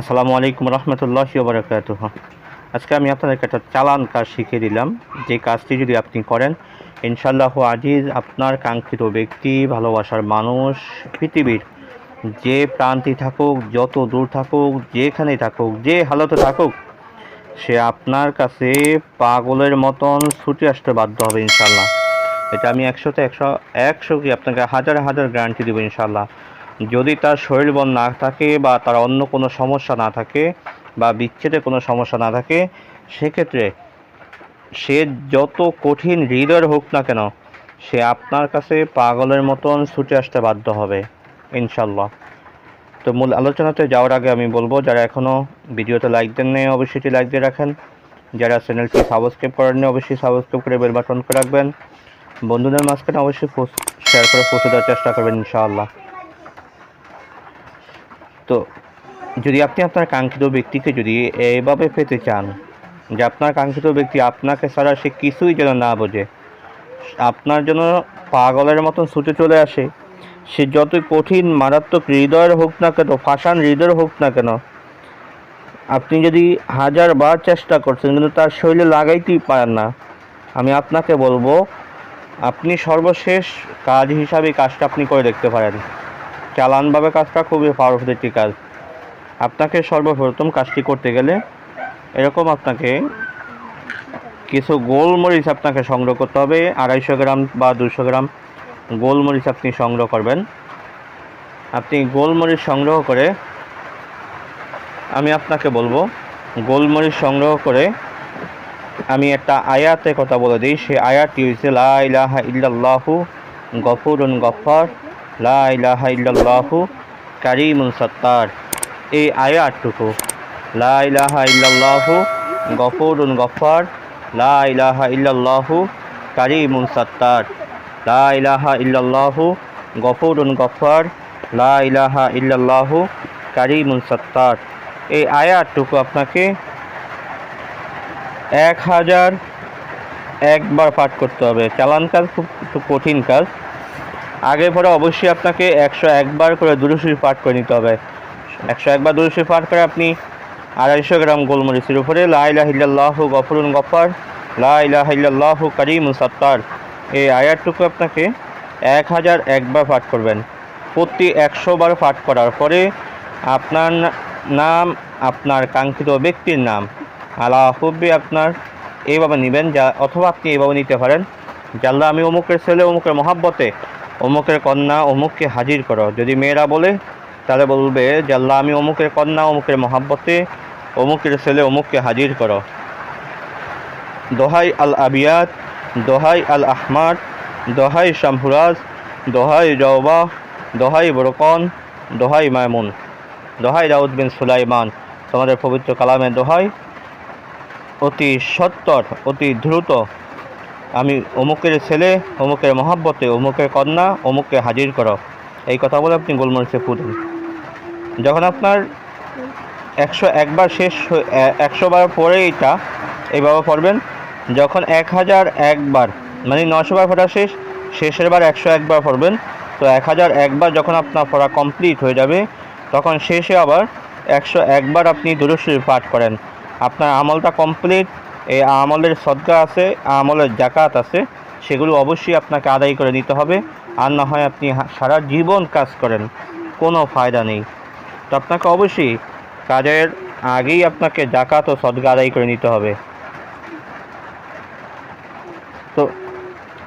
আসসালামু আলাইকুম রহমতুল্লাহ বারকাত আজকে আমি আপনাদেরকে একটা চালান কাজ শিখিয়ে দিলাম। যে কাজটি যদি আপনি করেন ইনশাল্লাহ আজিজ আপনার কাঙ্ক্ষিত ব্যক্তি, ভালোবাসার মানুষ, পৃথিবীর যে প্রান্তি থাকুক, যত দূর থাকুক যেখানে থাকুক, যে হালতে থাকুক, সে আপনার কাছে পাগলের মতন ছুটে আসতে বাধ্য হবে ইনশাল্লাহ এটা আমি একশোতে একশো একশো কি আপনাকে হাজার হাজার গ্যারান্টি দেবো ইনশাল্লাহ যদি তার শরীর বল না থাকে বা তার অন্য কোনো সমস্যা না থাকে বা বিচ্ছেদে কোনো সমস্যা না থাকে, সেক্ষেত্রে সে যত কঠিন হৃদয়ের হোক না কেন, সে আপনার কাছে পাগলের মতন ছুটে আসতে বাধ্য হবে ইনশাল্লাহ তো মূল আলোচনাতে যাওয়ার আগে আমি বলব, যারা এখনও ভিডিওতে লাইক দেন নেই, অবশ্যই এটি লাইক দিয়ে রাখেন। যারা চ্যানেলটি সাবস্ক্রাইব করেননি, অবশ্যই সাবস্ক্রাইব করে বেল বাটন করে রাখবেন। বন্ধুদের মাঝখানে অবশ্যই শেয়ার করে পৌঁছে দেওয়ার চেষ্টা করবেন, ইনশাআল্লাহ। তো যদি আপনি আপনার কাঙ্ক্ষিত ব্যক্তিকে যদি এইভাবে পেতে চান যে আপনার কাঙ্ক্ষিত ব্যক্তি আপনাকে ছাড়া সে কিছুই যেন না বোঝে, আপনার জন্য পাগলের মতন ছুটে চলে আসে, সে যতই কঠিন, মারাত্মক হৃদয়ের হোক না কেন, ফাঁসান হৃদয়ের হোক না কেন, আপনি যদি হাজার বার চেষ্টা করছেন কিন্তু তার শরীরে লাগাইতেই পারেন না, আমি আপনাকে বলব, আপনি সর্বশেষ কাজ হিসাবে কাজটা আপনি করে দেখতে পারেন। চালানভাবে কাজটা খুবই পাওয়ারফুল একটি কাজ। আপনাকে সর্বপ্রথম কাজটি করতে গেলে এরকম আপনাকে কিছু গোলমরিচ আপনাকে সংগ্রহ করতে হবে, আড়াইশো গ্রাম বা দুশো গ্রাম গোলমরিচ আপনি সংগ্রহ করবেন। আপনি গোলমরিচ সংগ্রহ করে আমি আপনাকে বলব, গোলমরিচ সংগ্রহ করে আমি একটা আয়াতে কথা বলে দিই সেই আয়াতটি হয়েছে লা ইলাহা ইল্লাল্লাহু গফুরুন গফার লা ইলাহা ইল্লাল্লাহু কারিমুন সত্তার। এই আয়াতটুকু, লা ইলাহা ইল্লাল্লাহু গফুরুন গফার, লা ইলাহা ইল্লাল্লাহু কারিমুন সত্তার। লা ইলাহা ইল্লাল্লাহু গফুরুন গফার, লা ইলাহা ইল্লাল্লাহু কারিমুন সত্তার। এই আয়াতটুকু আপনাকে এক হাজার একবার পাঠ করতে হবে। চালান কাজ খুব কঠিন কাজ। আগে পরে অবশ্যই আপনাকে একশো একবার করে দুরুশরীফ পাঠ করে নিতে হবে। একশো একবার দুরুশরীফ পাঠ করে আপনি আড়াইশো গ্রাম গোলমরিচের উপরে লাইলাহিল্লাহ গফরুন গফার লাইলাহিল্লাহ করিম সত্তার, এই আয়াতটুকু আপনাকে এক হাজার একবার পাঠ করবেন। প্রতি একশো বার পাঠ করার পরে আপনার নাম, আপনার কাঙ্ক্ষিত ব্যক্তির নাম। আলা হুব্বি আপনার এইভাবে নেবেন যা অথবা আপনি এইভাবে নিতে পারেন। জাল্লা আমি অমুকের ছেলে, অমুকের মহাব্বতে অমুকের কন্যা অমুককে হাজির করো। যদি মেয়েরা বলে, তাহলে বলবে যে, আল্লাহ, আমি অমুকের কন্যা, অমুকের মহাব্বতে, অমুকের ছেলে অমুককে হাজির করো। দোহাই আল আবিয়াত, দোহাই আল আহমাদ, দোহাই শামহুরাজ, দোহাই জওবা দোহাই বরকন, দোহাই মায়মুন দোহাই দাউদ বিন সুলাইমান। তোমাদের পবিত্র কালামের দোহাই অতি সত্তর, অতি দ্রুত আমি অমুকের ছেলে, অমুকের মহাব্বতে, অমুকের কন্যা, অমুককে হাজির করো। এই কথা বলে আপনি গোলমরিচে ফুটেন যখন আপনার একশো একবার শেষ একশো বার পরে এটা, এইভাবে পড়বেন, যখন এক হাজার একবার মানে নশো বার শেষ, শেষের বার একশো একবার পড়বেন, তো এক হাজার একবার যখন আপনার পড়া কমপ্লিট হয়ে যাবে, তখন শেষে আবার একশো একবার আপনি দুরুশরীফ পাঠ করেন। আপনার আমলটা কমপ্লিট এই আমলের সদ্গা আছে, আমলের জাকাত আছে, সেগুলো অবশ্যই আপনাকে আদায় করে নিতে হবে। আর না হয় আপনি সারা জীবন কাজ করেন, কোনো ফায়দা নেই। তো আপনাকে অবশ্যই কাজের আগেই আপনাকে জাকাত ও সদ্গা আদায় করে নিতে হবে। তো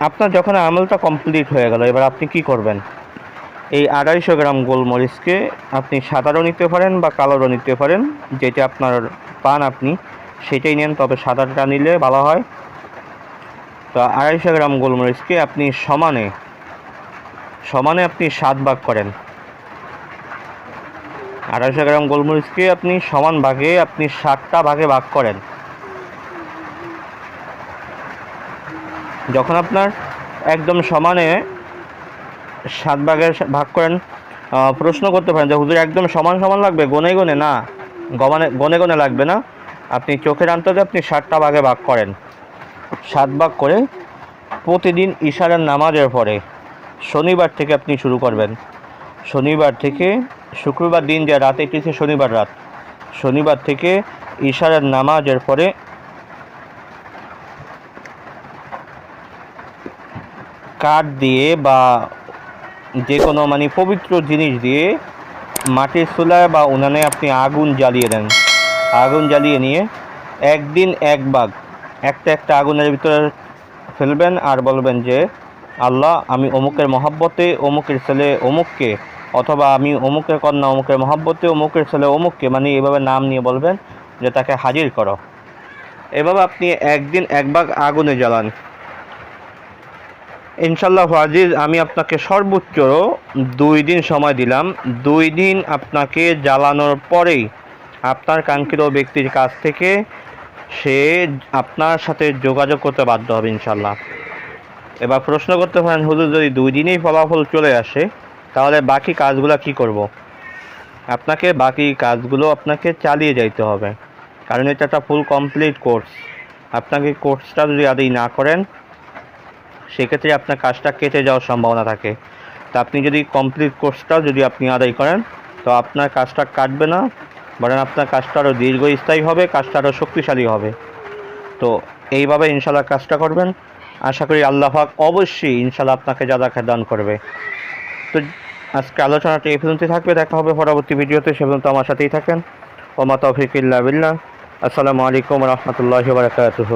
আপনার যখন আমলটা কমপ্লিট হয়ে গেল, এবার আপনি কি করবেন? এই আড়াইশো গ্রাম গোলমরিচকে আপনি সাদারও নিতে পারেন বা কালোরও নিতে পারেন, যেটা আপনার পান আপনি। সেটাই নেন, তবে সাদাটা নিলে ভালো হয়। তো আড়াইশো গ্রাম গোলমরিচকে আপনি সমানে সমানে আপনি সাত ভাগ করেন। আড়াইশো গ্রাম গোলমরিচকে আপনি সমান ভাগে, আপনি সাতটা ভাগে ভাগ করেন। যখন আপনার একদম সমানে সাত ভাগে ভাগ করেন প্রশ্ন করতে পারেন যে, হুজুর, একদম সমান সমান লাগবে? গনে গনে না, গমানে, গনে গনে লাগবে না? আপনি চোখের আন্তর্জাতিক আপনি ষাটটা ভাগে ভাগ করেন। সাত ভাগ করে প্রতিদিন ইশারার নামাজের পরে শনিবার থেকে আপনি শুরু করবেন। শনিবার থেকে শুক্রবার দিন যে রাতে এটিছে শনিবার রাত। শনিবার থেকে ইশারার নামাজের পরে কাঠ দিয়ে বা যে কোনো মানে পবিত্র জিনিস দিয়ে মাটির চুলায় বা উনানে আপনি আগুন জ্বালিয়ে দেন। আগুন জ্বালিয়ে নিয়ে একদিন এক ভাগ একটা একটা আগুনের ভিতরে ফেলবেন আর বলবেন যে, আল্লাহ, আমি অমুকের মহাব্বতে অমুকের ছেলে অমুককে, অথবা আমি অমুকের কন্যা অমুকের মহাব্বতে অমুকের ছেলে অমুককে মানে এভাবে নাম নিয়ে বলবেন যে তাকে হাজির করো। এভাবে আপনি একদিন এক ভাগ আগুনে জ্বালান। ইনশাল্লাহ আজিজ, আমি আপনাকে সর্বোচ্চ দুই দিন সময় দিলাম। দুই দিন আপনাকে জ্বালানোর পরেই আপনার কাঙ্ক্ষিত ব্যক্তির কাছ থেকে সে আপনার সাথে যোগাযোগ করতে বাধ্য হবে ইনশাল্লাহ এবার প্রশ্ন করতে পারেন, হুজুর যদি দুই দিনেই ফলাফল চলে আসে, তাহলে বাকি কাজগুলো কি করব। আপনাকে বাকি কাজগুলো আপনাকে চালিয়ে যাইতে হবে। কারণ এটা একটা ফুল কমপ্লিট কোর্স আপনাকে কোর্সটা যদি আদেই না করেন, সেক্ষেত্রে আপনার কাজটা কেটে যাওয়ার সম্ভাবনা থাকে। তা আপনি যদি কমপ্লিট কোর্সটা যদি আপনি আদায় করেন, তো আপনার কাজটা কাটবে না বরং আপনার কাজটা আরও দীর্ঘস্থায়ী হবে, কাজটা আরও শক্তিশালী হবে। তো এইভাবে ইনশাল্লাহ কাজটা করবেন। আশা করি আল্লাহ অবশ্যই ইনশাল্লাহ আপনাকে দেখা দান করবে। তো আজকে আলোচনাটা এই পর্যন্ত থাকবে, দেখা হবে পরবর্তী ভিডিওতে, সে পর্যন্ত আমার সাথেই থাকেন। ওমা তৌফিক ইল্লা আসসালামু আলাইকুম রহমতুল্লাহ বারকাতুহ।